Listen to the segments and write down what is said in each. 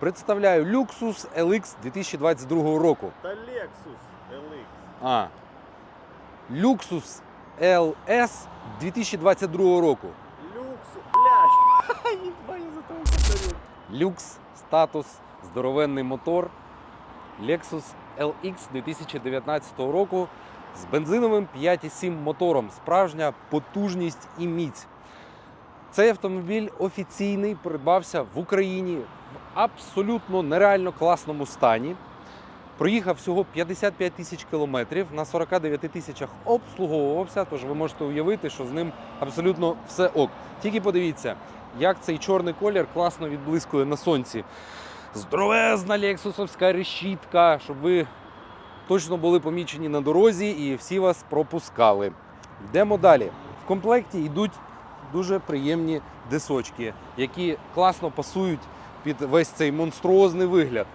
Представляю Luxus LX 2022 року. Та Lexus LX. А. Luxus LS 2022 року. Люкс. Блядь. Ебать, я за того повторю. Люкс, статус, здоровенний мотор. Lexus LX 2019 року з бензиновим 5,7 мотором. Справжня потужність і міць. Цей автомобіль офіційний придбався в Україні абсолютно нереально класному стані. Проїхав всього 55 тисяч кілометрів, на 49 тисячах обслуговувався, тож ви можете уявити, що з ним абсолютно все ок. Тільки подивіться, як цей чорний колір класно відблискує на сонці. Здоровезна лексусовська решітка, щоб ви точно були помічені на дорозі і всі вас пропускали. Йдемо далі. В комплекті йдуть дуже приємні дисочки, які класно пасують під весь цей монструозний вигляд.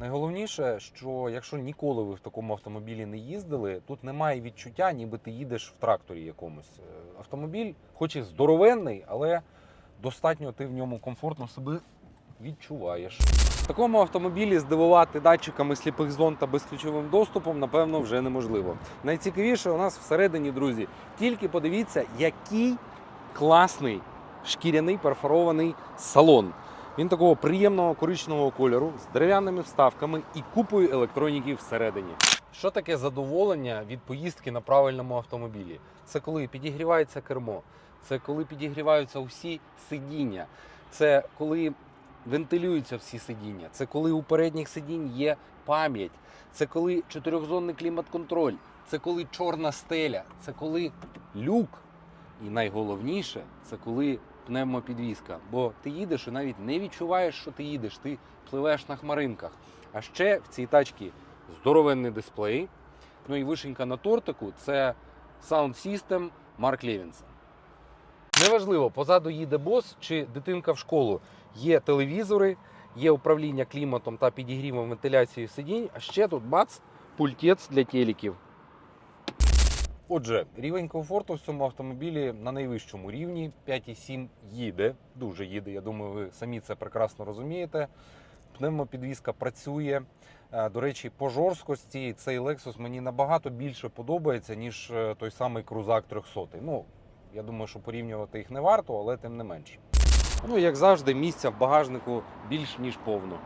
Найголовніше, що якщо ніколи ви в такому автомобілі не їздили, тут немає відчуття, ніби ти їдеш в тракторі якомусь. Е, Автомобіль, хоч і здоровенний, але достатньо ти в ньому комфортно себе відчуваєш. В такому автомобілі здивувати датчиками сліпих зон та безключовим доступом, напевно, вже неможливо. Найцікавіше у нас всередині, друзі. Тільки подивіться, який класний шкіряний перфорований салон. Він такого приємного коричневого кольору з дерев'яними вставками і купою електроніки всередині. Що таке задоволення від поїздки на правильному автомобілі? Це коли підігрівається кермо, це коли підігріваються усі сидіння, це коли вентилюються всі сидіння, це коли у передніх сидінь є пам'ять, це коли чотирьохзонний клімат-контроль, це коли чорна стеля, це коли люк. І найголовніше це коли пневмопідвізка. Бо ти їдеш і навіть не відчуваєш, що ти їдеш, ти пливеш на хмаринках. А ще в цій тачці здоровенний дисплей. Ну і вишенька на тортику це Sound System Марк Левінсон. Неважливо, позаду їде бос чи дитинка в школу. Є телевізори, є управління кліматом та підігрівом вентиляцією сидінь, а ще тут бац, пультець для телеків. Отже, рівень комфорту в цьому автомобілі на найвищому рівні 5,7 їде, дуже їде. Я думаю, ви самі це прекрасно розумієте. Пневмопідвізка працює. Е, До речі, по жорсткості цей Lexus мені набагато більше подобається, ніж е, той самий крузак 300. Ну, я думаю, що порівнювати їх не варто, але тим не менше. Ну, як завжди, місця в багажнику більш ніж повно.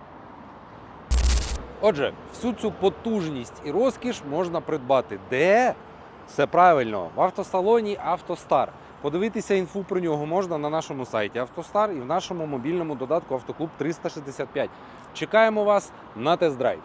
Отже, всю цю потужність і розкіш можна придбати де? Все правильно, в автосалоні Автостар. Подивитися інфу про нього можна на нашому сайті Автостар і в нашому мобільному додатку Автоклуб 365. Чекаємо вас на тест-драйв.